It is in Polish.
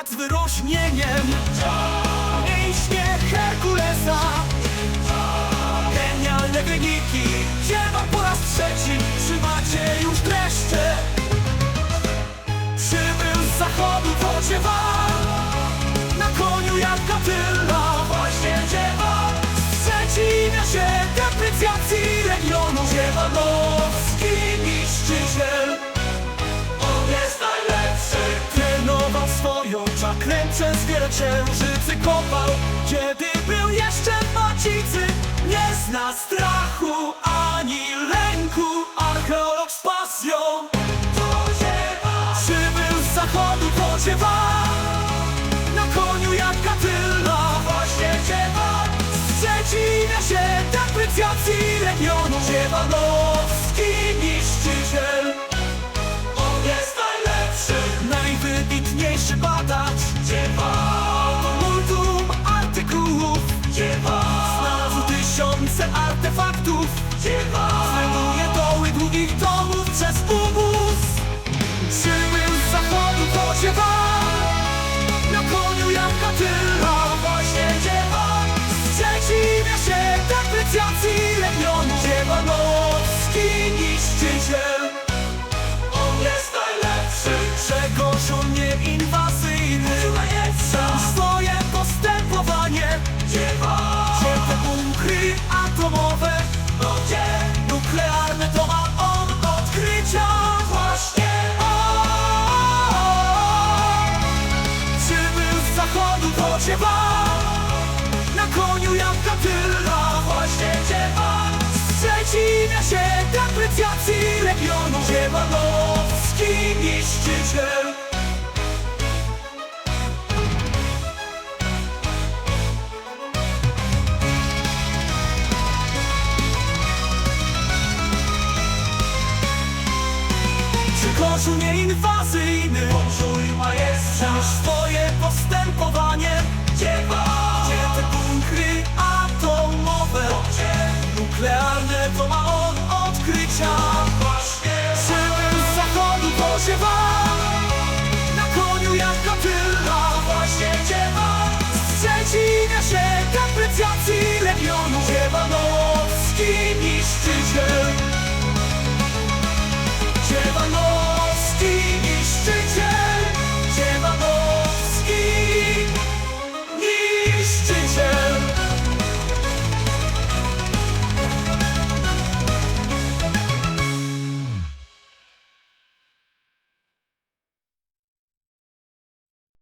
rad z wyrośnieniem. Mięśnie Herkulesa. Genialne wyniki. Ziema po raz trzeci. Trzymacie już dreszcze? Przybył z zachodu podziewa Na koniu jak katyla Właśnie dziewa. Sprzeciwia się deprecjacji regionu. Dziewanowski przez wiele księżycy kopał. Kiedy był jeszcze macicy Nie zna strachu ani lęku. Archeolog z pasją Przybył z zachodu podziewa Na koniu jak katyla. Właśnie dziewa. Sprzeciwia się deprecjacji regionu. Dziewanowski niszczyciel Dziewa Znajduje doły długich domów przez ubóz. Przybył z zachodu podziewa Na koniu jak katyla Właśnie dziewa. Sprzeciwia się deprecjacji regionu Dziewanowski niszczyciel. On jest najlepszy. Czegoś on nie inwazyjny swoje postępowanie. Dziewa. Ciepłe bunkry atomowe zachodu podziewa Na koniu jak katyla Właśnie dziewa Sprzeciwia się deprecjacji regionu. Dziewanowski niszczyciel Wciąż nieinwazyjny. Poczuj majestrza. Nasz swoje postępowanie. Dziewa